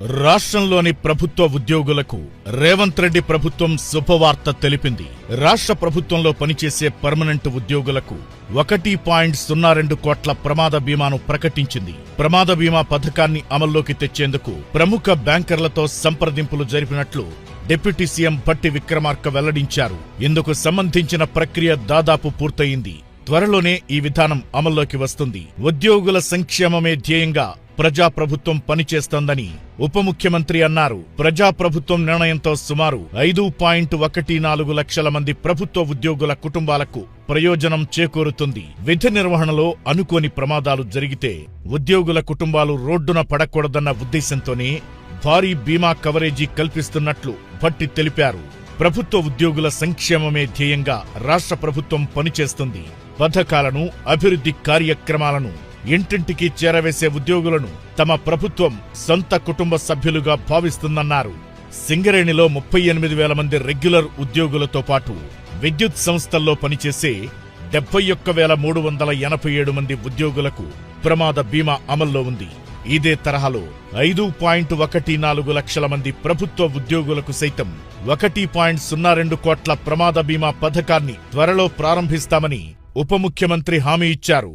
రాష్ట్రంలోని ప్రభుత్వ ఉద్యోగులకు రేవంత్ రెడ్డి ప్రభుత్వం శుభవార్త తెలిపింది. రాష్ట్ర ప్రభుత్వంలో పనిచేసే పర్మనెంట్ ఉద్యోగులకు ఒకటి పాయింట్ సున్నా రెండు కోట్ల ప్రమాద బీమాను ప్రకటించింది. ప్రమాద బీమా పథకాన్ని అమల్లోకి తెచ్చేందుకు ప్రముఖ బ్యాంకర్లతో సంప్రదింపులు జరిపినట్లు డిప్యూటీ సీఎం భట్టి విక్రమార్క వెల్లడించారు. ఇందుకు సంబంధించిన ప్రక్రియ దాదాపు పూర్తయింది. త్వరలోనే ఈ విధానం అమల్లోకి వస్తుంది. ఉద్యోగుల సంక్షేమమే ధ్యేయంగా ప్రజాప్రభుత్వం పనిచేస్తోందని ఉప ముఖ్యమంత్రి అన్నారు. ప్రజాప్రభుత్వం నిర్ణయంతో సుమారు ఐదు పాయింట్ ఒకటి నాలుగు లక్షల మంది ప్రభుత్వ ఉద్యోగుల కుటుంబాలకు ప్రయోజనం చేకూరుతుంది. విధి నిర్వహణలో అనుకోని ప్రమాదాలు జరిగితే ఉద్యోగుల కుటుంబాలు రోడ్డున పడకూడదన్న ఉద్దేశంతోనే భారీ బీమా కవరేజీ కల్పిస్తున్నట్లు భట్టి తెలిపారు. ప్రభుత్వ ఉద్యోగుల సంక్షేమమే ధ్యేయంగా రాష్ట్ర ప్రభుత్వం పనిచేస్తుంది. పథకాలను అభివృద్ధి కార్యక్రమాలను ఇంటింటికి చేరవేసే ఉద్యోగులను తమ ప్రభుత్వం సొంత కుటుంబ సభ్యులుగా భావిస్తుందన్నారు. సింగరేణిలో ముప్పై ఎనిమిది వేల మంది రెగ్యులర్ ఉద్యోగులతో పాటు విద్యుత్ సంస్థల్లో పనిచేసే డెబ్బై ఒక్క వేల మూడు వందల ఎనభై ఏడు మంది ఉద్యోగులకు ప్రమాద బీమా అమల్లో ఉంది. ఇదే తరహాలో ఐదు పాయింట్ ఒకటి నాలుగు లక్షల మంది ప్రభుత్వ ఉద్యోగులకు సైతం ఒకటి పాయింట్ సున్నా రెండు కోట్ల ప్రమాద బీమా పథకాన్ని త్వరలో ప్రారంభిస్తామని ఉప ముఖ్యమంత్రి హామీ ఇచ్చారు.